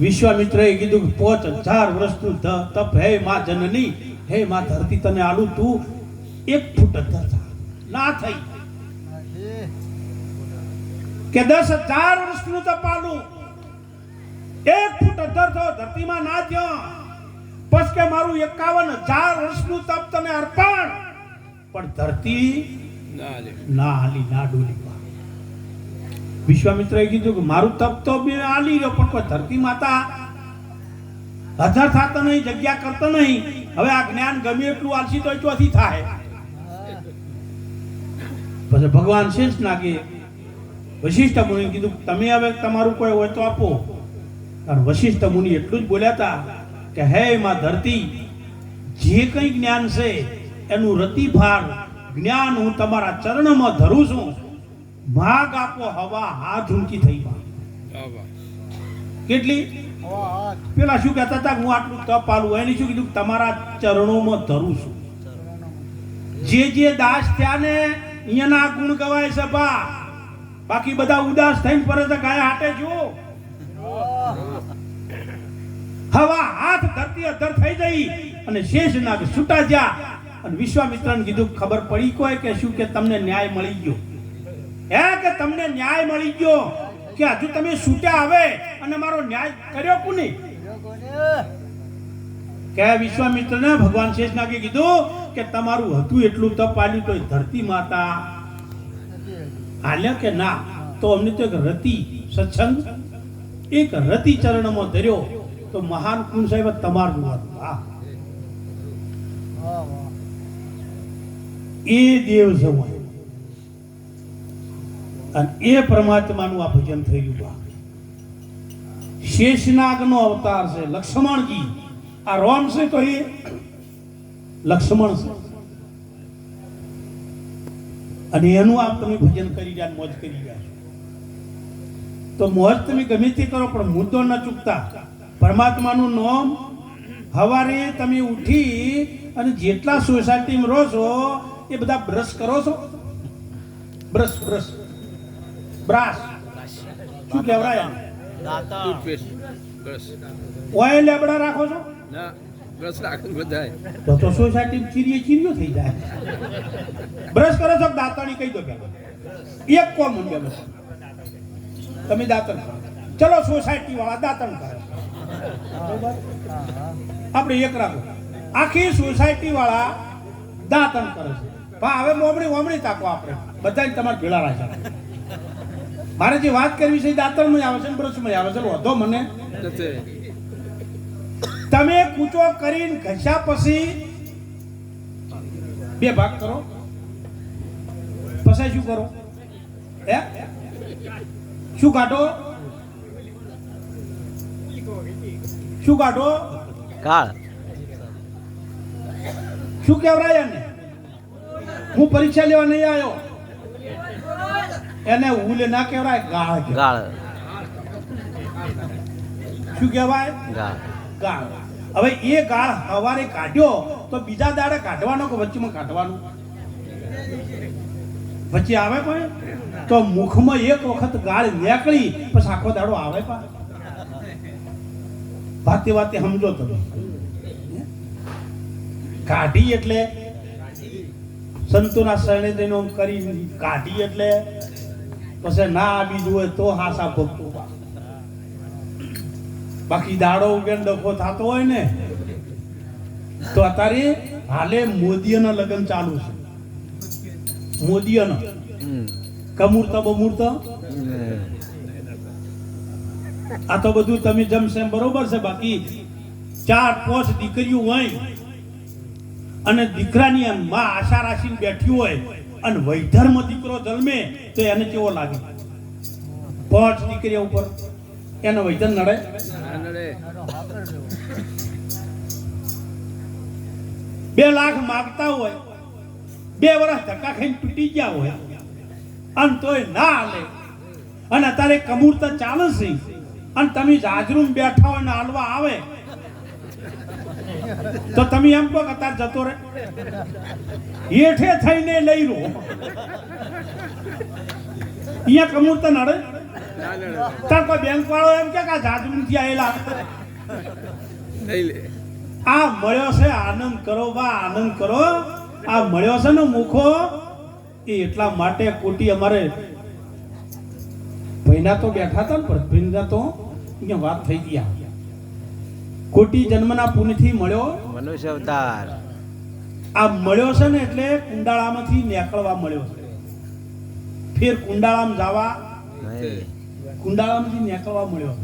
વિશ્વામિત્રએ કીધું કે પોચ હજાર વર્ષનું તપ હે માં જનની હે માં ધરતી તને આલું તું. એક ફૂટ અંદર ના થઈ. કે દસ હજાર વર્ષનું તપ આલું. એક ફૂટ અંદર થયો ધરતીમાં ના થયો. પછી કે મારું એકાવન હજાર વર્ષનું તપ તને અર્પણ. પણ ધરતી ના હાલી ના ડોલી. વિશ્વામિત્રએ કીધું કે મારું તપ તો આલી ગયો પણ કોઈ ધરતી માતા હજાર થતા નહીં, જગ્યા કરતો નહીં. હવે આ જ્ઞાન ગમે એટલું આલસી તો ચોથી થાય. પછી ભગવાન શેષ નાગે વશિષ્ઠ મુનિ કીધું, તમે હવે તમારું કોઈ હોય તો આપો. કારણ વશિષ્ઠ મુનિ એટલું જ બોલ્યા હતા કે, હે માં ધરતી, જે કંઈ જ્ઞાન છે, એનું રતિભાર જ્ઞાન હું તમારા ચરણમાં ધરું છું. ભાગ આપો, હવા, હાથ ઊંચી થઈ કેટલી? પેલા શું કહેતા હતા, હું આટલું તપ આલું, એને શું કીધું, તમારા ચરણોમાં ધરું છું. જે જે દાસ થયા ને અહીંયાના ગુણ ગવાય સભા. બાકી બધા ઉદાસ થઈને છે ગાય હાટે જો હવા, હાથ, ધરતી અધર થઈ ગઈ અને શેષ નાગ છૂટા જ્યા. અને વિશ્વામિત્રને કીધું, ખબર પડી કોઈ કે શું કે તમને ન્યાય મળી ગયો? હે કે તમને ન્યાય મળી ગયો? કે હજુ તમે છૂટ્યા આવે અને મારો ન્યાય કર્યો કોને? કે વિશ્વામિત્રને ભગવાન શેષનાગે કીધું કે તમારું હતું એટલું તપ આલ્યું તો ધરતી માતા. હાલ્યા કે ના? તો અમને તો એક રતિ સત્સંગ એક રતિ ચરણમાં ધર્યો. તો મહાન કુલ સાહેબ તમારું હતું હા એ દેવ સમય. અને એ પરમાત્માનું આ ભજન થયું બા શેષનાગનો અવતાર છે, લક્ષ્મણજી. આ રોમ છે તો લક્ષ્મણ છે. અને એનું આપ તમે ભજન કરી રહ્યા, મોજ કરી રહ્યા તો મોજ તમે ગમે તે કરો, પણ મુદ્દો ન ચૂકતા. પરમાત્માનું નામ હવારે તમે ઉઠી અને જેટલા સોસાયટીમાં રહો છો, એ બધા બ્રશ કરો છો. Brush brush. બ્રાશ શું કહેવાય? ઓઇલ લેબડા રાખો છો? ના બ્રશ રાખું બધાય. તો તો સોસાયટી ચીરીએ ચીરીઓ થઈ જાય. બ્રશ કરો છો કે દાંતણી કહી દો કે એક કોમ ઊંડે બસ. તમે દાંતણ કરો. ચલો સોસાયટી વાળા દાંતણ કરે. આપણે એક રાખો. આખી સોસાયટી વાળા દાંતણ કરે છે. પણ હવે મોમડી મોમડી તાકો આપણે. બધાને તમારે ભેળા રાખ્યા મારે જે વાત કરવી છે દાંતણમાં આવે છે ને બ્રશમાં આવે છે. વધો મને. તમે કૂચો કરીને ઘસ્યા પછી બે ભાગ કરો. પછી શું કરો? હે? શું કાઢો? શું કાઢો? કાળ. શું કહેવાય એને? હું પરીક્ષા લેવા નહીં આવ્યો. એને ઉલે ના કહેવાય ગાળ ગાળ. શું કહેવાય? ગાળ. ગાળ. હવે એ ગાળ હવારે કાઢ્યો તો બીજા દાડે કાઢવાનો કે વચ્ચેમાં કાઢવાનું? વચ્ચે આવે કોઈ? તો મુખમાં એક વખત ગાળ નીકળી પછી આખો દાડો આવે પા. વાતે વાતે સમજો તમે. કાઢી એટલે સંતોના શરણે જઈને કરી કાઢી એટલે પછી ના આવી હોય તો હાસા ભક્તો બાકી દાડો ઉગેન ડખો થતો હોય ને તો અત્યારે હાલે મોદીના લગ્ન ચાલુ છે. મોદીના. કમૂર્ત બમૂર્ત? આ તો બધું તમે જમશે બરોબર છે બાકી ચાર પાંચ દીકરીઓ હોય અને દીકરાની માં આશા રાખીને બેઠી હોય અને વૈધર્મ દીકરો જન્મે તો એને કેવો લાગે? પાંચ દીકરી ઉપર. એનો વૈધન નડે? બે લાખ માગતા હોય, બે વર્ષ ધક્કા ખાઈને તૂટી ગયા હોય, અને તોય ના હાલે. અને અત્યારે કમૂરતા ચાલે છે. અને તમે જાજરૂમ બેઠા હોય ને હાલવા આવે તો તમે એમ કહો કે અત્યારે જતો રહે. હેઠે થઈને લઈ રહો અહીંયા કમૂર્ત નડે ના ના ના તાર કોઈ બેંક વાળો એમ કે કા થી આયેલા. આ મળ્યો છે આનંદ કરો બા આનંદ કરો. આ મળ્યો છે ને મુખો એ એટલા માટે કોટી અમારે ભૈના તો બેઠા હતા ને પણ ભૈના તો અહીંયા વાત થઈ ગયા. કોટી જન્મના પુણ્યથી મળ્યો? મનુષ્ય અવતાર આ મળ્યો છે ને એટલે કુંડાળામાંથી નીકળવા મળ્યો છે. ફેર કુંડાળામ જવા. કુંડાળામાંથી નીકળવા મળ્યો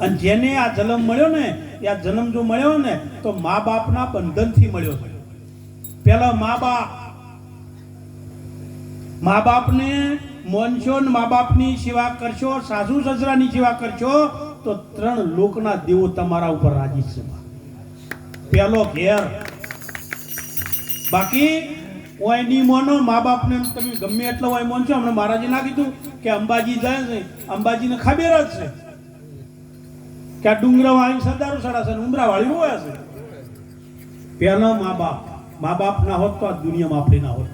અને જેને આ જન્મ મળ્યો ને એ આ જન્મ જો મળ્યો ને તો મા બાપના બંધનથી મળ્યો છે. પેલા મા બાપ. મા બાપને મોનશો મા બાપની સેવા કરશો સાસુ સસરાની સેવા કરશો તો ત્રણ લોકના દેવો તમારા ઉપર રાજી છે. પેલો ઘેર. બાકી ઓયની મોનો મા બાપને તમે ગમે એટલો હોય મોનશો હમણાં મહારાજે ના કીધું કે અંબાજી જાય છે. અંબાજીને ખબર જ છે. કે આ ડુંગરા વાળી સરદારો સડા છે ઉમરા વાળી હોય છે. પહેલા મા બાપ મા બાપ ના હોત તો આ દુનિયામાં આપણે ના હોત.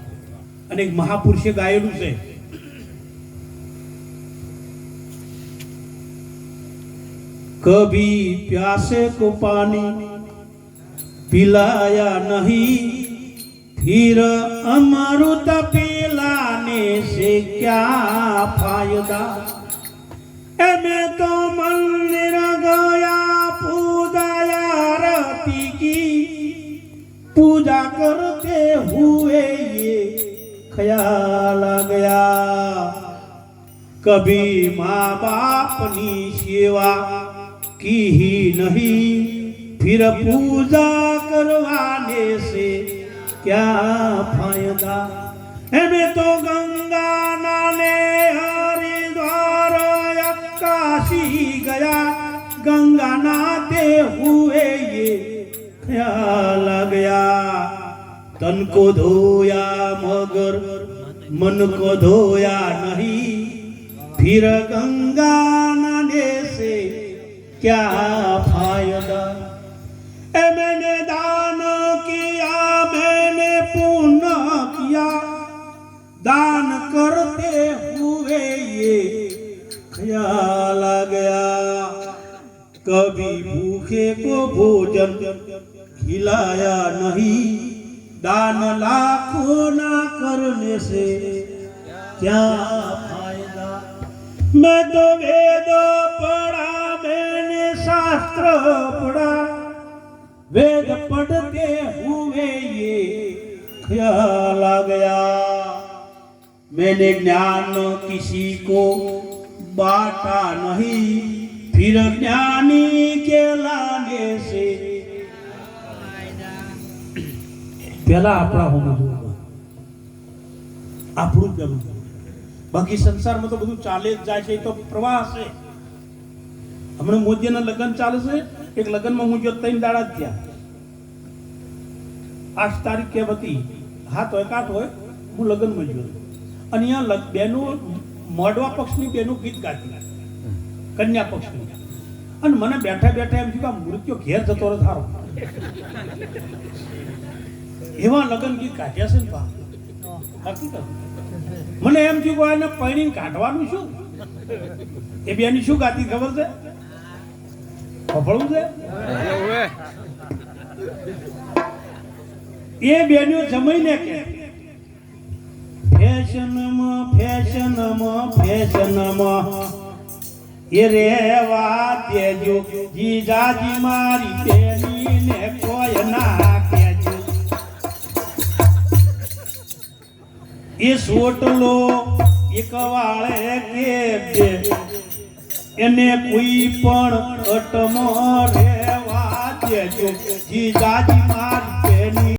અને એક મહાપુરુષે ગાયેલું છે. कभी प्यासे को पानी पिलाया नहीं फिर अमृत पिलाने से क्या फायदा ए मैं तो मंदिर गया पूजा आरती की पूजा करते हुए ये ख्याल आ गया कभी माँ बाप की सेवा की ही नहीं। फिर पूजा करवाने से क्या फ़ायदा? हमें तो गंगा नाने हरिद्वार काशी गया। गंगा नाते हुए ये ख्याल गया। तन को धोया मगर मन को धोया नहीं। फिर गंगा क्या फ़ायदा? ए, मैंने दान किया, मैंने पुण्य किया। दान करते हुए ये ख्याल आ गया। कभी भूखे को भोजन खिलाया नहीं। दान लाखों ना करने से क्या फ़ायदा? मैं तो शास्त्र पढ़ा वेद पढ़ते हुए ये ख्याल आ गया मैंने ज्ञान किसी को बांटा नहीं फिर ज्ञानी के लाने से પેલા આપણા હોવું જોઈએ આપણું કરવું બાકી સંસારમાં તો બધું ચાલે જ જાય છે એ તો પ્રવાહ છે હમણાં મોદીના લગ્ન ચાલે છે. એક લગ્નમાં હું જો ત્રણ દાડા જ થયા. આઠ તારીખ કેમ હતી? હાથ હોય કાઠ હોય, હું લગ્નમાં ગયો. અને અહીંયા બેનો મોડવા પક્ષની બેનું ગીત ગાતી. કન્યા પક્ષની. અને મને બેઠા બેઠા એમ થયું કે મૃત્યુ ઘેર જતો રહે સારો. એવા લગ્ન ગીત કાઢ્યા છે ને બા. મને એમ થયું કે આને પૈણી કાઢવાનું શું? એ બેની શું ગાતી ખબર છે? એ બેનો જમાઈને કે, ફેશનમાં ફેશનમાં ફેશનમાં, એ રેવા દેજો. જીજાજી મારી બેનીને કોઈ ના કહેજો. એ સોટલો એક વાળે કે એને કોઈ પણ અટમાં રેવા દેજો. જીજાજી મારી